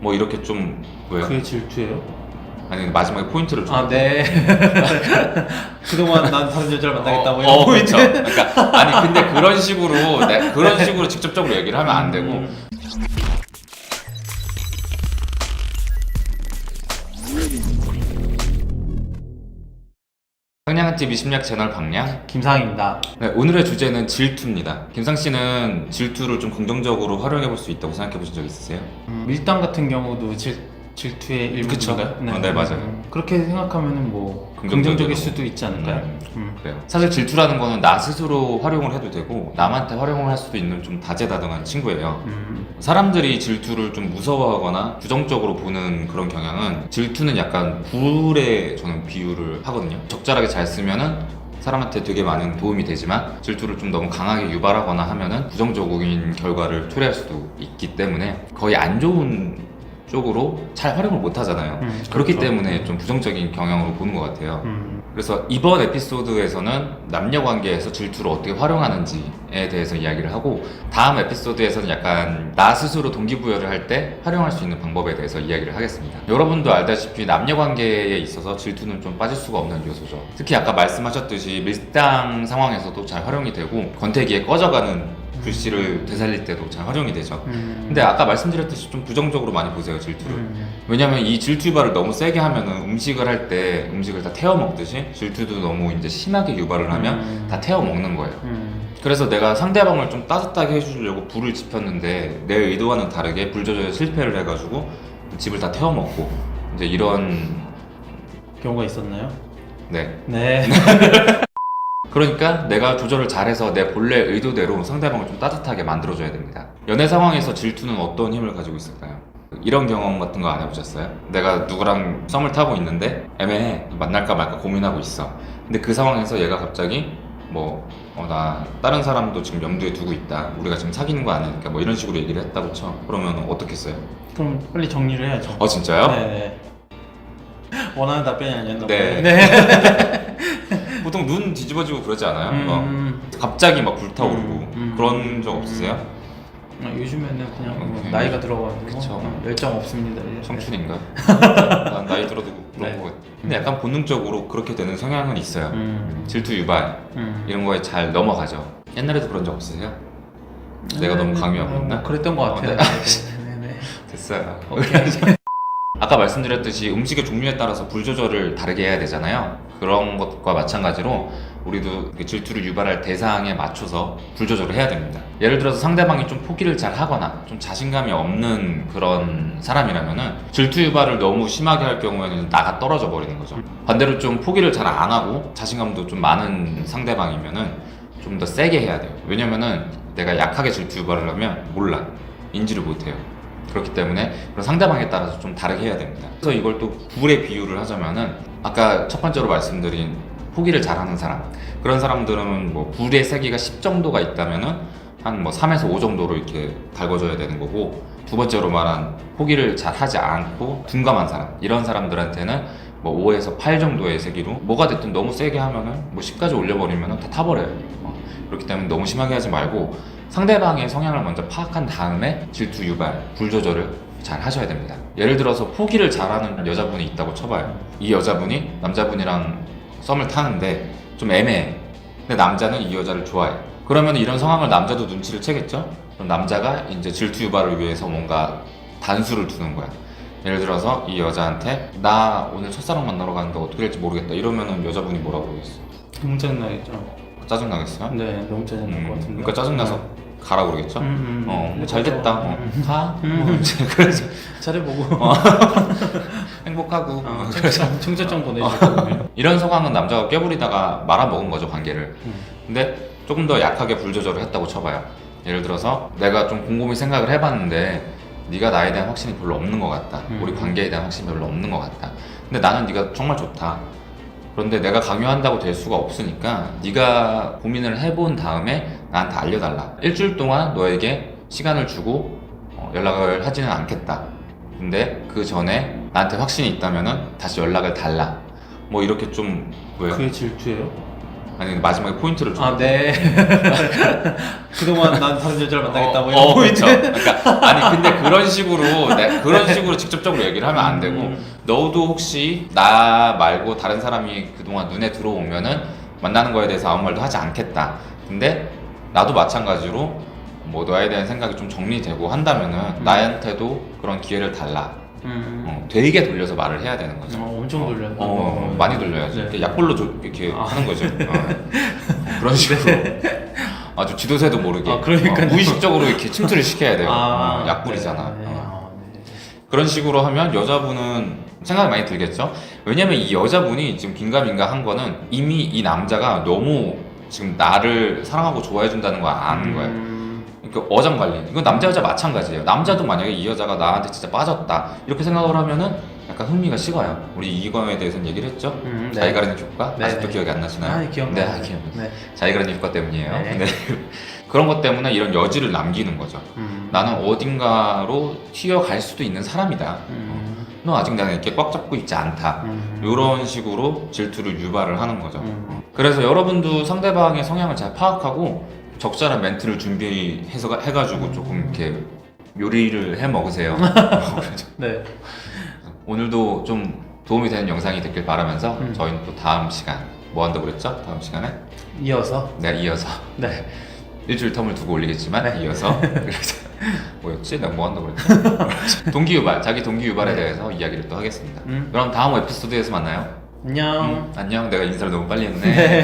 뭐 이렇게 좀 왜요? 그게 질투예요? 아니 마지막에 포인트를 좀 아, 네. 그동안 난 다른 여자를 만나겠다 뭐 어, 이런 어, 포인트. 그렇죠. 그러니까 아니 근데 그런 식으로 내, 그런 식으로 직접적으로 얘기를 하면 안 되고 음. 상냥한 TV 심리학 채널 박냥 김상입니다. 네, 오늘의 주제는 질투입니다. 김상 씨는 질투를 좀 긍정적으로 활용해 볼 수 있다고 생각해 보신 적 있으세요? 음, 밀당 같은 경우도 질, 질투의. 일부인가요? 어, 네, 맞아요. 음, 그렇게 생각하면은 뭐 긍정적이고. 긍정적일 수도 있지 않을까요? 음. 음. 그래요. 사실 질투라는 거는 나 스스로 활용을 해도 되고 남한테 활용을 할 수도 있는 좀 다재다능한 친구예요. 음. 사람들이 질투를 좀 무서워하거나 부정적으로 보는 그런 경향은 질투는 약간 불에 저는 비유를 하거든요. 적절하게 잘 쓰면은 사람한테 되게 많은 도움이 되지만 질투를 좀 너무 강하게 유발하거나 하면은 부정적인 결과를 초래할 수도 있기 때문에 거의 안 좋은 쪽으로 잘 활용을 못 하잖아요. 음, 그렇기 그렇죠. 때문에 좀 부정적인 경향으로 보는 것 같아요. 음. 그래서 이번 에피소드에서는 남녀 관계에서 질투를 어떻게 활용하는지에 대해서 이야기를 하고 다음 에피소드에서는 약간 나 스스로 동기부여를 할 때 활용할 수 있는 방법에 대해서 이야기를 하겠습니다. 여러분도 알다시피 남녀 관계에 있어서 질투는 좀 빠질 수가 없는 요소죠. 특히 아까 말씀하셨듯이 밀당 상황에서도 잘 활용이 되고 권태기에 꺼져가는 글씨를 되살릴 때도 잘 활용이 되죠. 음. 근데 아까 말씀드렸듯이 좀 부정적으로 많이 보세요 질투를. 음. 왜냐면 이 질투 유발을 너무 세게 하면은 음식을 할 때 음식을 다 태워 먹듯이 질투도 너무 이제 심하게 유발을 하면 음. 다 태워 먹는 거예요. 음. 그래서 내가 상대방을 좀 따뜻하게 해주려고 불을 지폈는데 내 의도와는 다르게 불 조절에 실패를 해가지고 집을 다 태워 먹고 이제 이런 경우가 있었나요? 네 네. 그러니까 내가 조절을 잘해서 내 본래 의도대로 상대방을 좀 따뜻하게 만들어줘야 됩니다. 연애 상황에서 질투는 어떤 힘을 가지고 있을까요? 이런 경험 같은 거 안 해보셨어요? 내가 누구랑 썸을 타고 있는데 애매해 만날까 말까 고민하고 있어. 근데 그 상황에서 얘가 갑자기 뭐, 어, 나 다른 사람도 지금 염두에 두고 있다. 우리가 지금 사귀는 거 아니니까 뭐 이런 식으로 얘기를 했다고 쳐. 그러면 어떻겠어요? 그럼 빨리 정리를 해야죠. 어, 진짜요? 네. 원하는 답변이 아니었나 네. 보네. 네. 보통 눈 뒤집어지고 그러지 않아요? 막 음. 갑자기 막 불타오르고 음, 음. 그런 적 없으세요? 아, 요즘에는 그냥 뭐 오케이. 나이가 들어가지고 그쵸. 어, 열정 없습니다. 이제. 청춘인가? 난 나이 들어도 그런 네. 거 같아. 근데 약간 본능적으로 그렇게 되는 성향은 있어요. 음. 질투 유발 음. 이런 거에 잘 넘어가죠. 옛날에도 그런 적 없으세요? 내가 너무 강요하고 어, 있나? 뭐 그랬던 것 어, 같아요. 네. 네, 네, 네. 됐어요. 오케이. 아까 말씀드렸듯이 음식의 종류에 따라서 불 조절을 다르게 해야 되잖아요. 그런 것과 마찬가지로 우리도 그 질투를 유발할 대상에 맞춰서 불 조절을 해야 됩니다. 예를 들어서 상대방이 좀 포기를 잘 하거나 좀 자신감이 없는 그런 사람이라면은 질투 유발을 너무 심하게 할 경우에는 나가 떨어져 버리는 거죠. 반대로 좀 포기를 잘 안 하고 자신감도 좀 많은 상대방이면은 좀 더 세게 해야 돼요. 왜냐면은 내가 약하게 질투 유발을 하면 몰라. 인지를 못 해요. 그렇기 때문에 그런 상대방에 따라서 좀 다르게 해야 됩니다. 그래서 이걸 또 불의 비유를 하자면은 아까 첫 번째로 말씀드린 포기를 잘하는 사람 그런 사람들은 뭐 불의 세기가 10 정도가 있다면은 한 뭐 3에서 5 정도로 이렇게 달궈줘야 되는 거고 두 번째로 말한 포기를 잘 하지 않고 둔감한 사람 이런 사람들한테는 뭐 5에서 8 정도의 세기로 뭐가 됐든 너무 세게 하면은 뭐 10까지 올려버리면은 다 타버려요. 어, 그렇기 때문에 너무 심하게 하지 말고 상대방의 성향을 먼저 파악한 다음에 질투 유발, 불 조절을 잘 하셔야 됩니다. 예를 들어서 포기를 잘하는 여자분이 있다고 쳐봐요. 이 여자분이 남자분이랑 썸을 타는데 좀 애매해. 근데 남자는 이 여자를 좋아해. 그러면 이런 상황을 남자도 눈치를 채겠죠? 그럼 남자가 이제 질투 유발을 위해서 뭔가 단수를 두는 거야. 예를 들어서 이 여자한테 나 오늘 첫사랑 만나러 가는데 어떻게 될지 모르겠다 이러면은 여자분이 뭐라고 그러겠어? 너무 짜증나겠죠. 짜증 나겠어요? 네, 너무 짜증날 음, 것 같은데. 그러니까 짜증 나서 가라 그러겠죠? 음, 음, 어, 음. 뭐잘 됐다. 어, 음. 가. 음. 어, 이제 그래서 잘해보고 어. 행복하고. 어, 어, 청첩장, 청첩장 보내주고. 이런 상황은 남자가 꿰부리다가 말아먹은 거죠 관계를. 음. 근데 조금 더 약하게 불 조절을 했다고 쳐봐요. 예를 들어서 내가 좀 곰곰이 생각을 해봤는데 네가 나에 대한 확신이 별로 없는 것 같다. 음. 우리 관계에 대한 확신이 별로 없는 것 같다. 근데 나는 네가 정말 좋다. 그런데 내가 강요한다고 될 수가 없으니까 네가 고민을 해본 다음에 나한테 알려달라. 일주일 동안 너에게 시간을 주고 어, 연락을 하지는 않겠다. 근데 그 전에 나한테 확신이 있다면은 다시 연락을 달라. 뭐 이렇게 좀 왜요? 그게 질투예요? 아니 마지막에 포인트를 줘. 아 네. 그동안 난 다른 여자를 만나겠다 뭐 어, 어, 이런 포인트. 그렇죠. 그러니까 아니 근데 그런 식으로 내- 그런 식으로 직접적으로 얘기를 하면 안 되고 음. 너도 혹시 나 말고 다른 사람이 그동안 눈에 들어오면은 만나는 거에 대해서 아무 말도 하지 않겠다. 근데 나도 마찬가지로 뭐 너에 대한 생각이 좀 정리되고 한다면은 음. 나한테도 그런 기회를 달라. 음. 어, 되게 돌려서 말을 해야 되는 거죠. 어, 엄청 돌려요. 어, 어, 많이 돌려야지. 네. 이렇게 약불로 조- 이렇게 아. 하는 거죠. 어. 그런 식으로 아주 지도새도 모르게 아, 그러니까요. 어, 무의식적으로 이렇게 침투를 시켜야 돼요. 아, 어, 약불이잖아. 네. 어. 아, 네. 그런 식으로 하면 여자분은 생각이 많이 들겠죠. 왜냐면 이 여자분이 지금 긴가민가 한 거는 이미 이 남자가 너무 지금 나를 사랑하고 좋아해 준다는 거 아는 거예요. 음, 그러니까 어장 관리. 이건 남자 여자 마찬가지예요. 남자도 만약에 이 여자가 나한테 진짜 빠졌다 이렇게 생각을 하면은 약간 흥미가 식어요. 우리 이거에 대해서는 얘기를 했죠. 음, 네. 자기가라는 효과 네, 아직도 네. 기억이 안 나시나요? 아, 기억나요. 네, 아, 기억. 네. 자기가라는 효과 때문이에요. 네. 네. 그런 것 때문에 이런 여지를 남기는 거죠. 음. 나는 어딘가로 튀어갈 수도 있는 사람이다. 음. 너 아직 나는 이렇게 꽉 잡고 있지 않다. 음. 이런 식으로 질투를 유발을 하는 거죠. 음. 그래서 여러분도 상대방의 성향을 잘 파악하고 적절한 멘트를 준비해서 가- 해가지고 조금 이렇게 요리를 해 먹으세요. 네. 오늘도 좀 도움이 되는 영상이 됐길 바라면서 음. 저희는 또 다음 시간 뭐 한다고 그랬죠? 다음 시간에 이어서 네 이어서 네. 일주일 텀을 두고 올리겠지만 네. 이어서 뭐였지? 내가 뭐 한다고 그랬지? 동기 유발 자기 동기 유발에 네. 대해서 이야기를 또 하겠습니다. 음. 그럼 다음 에피소드에서 만나요. 안녕. 음, 안녕. 내가 인사를 너무 빨리 했네.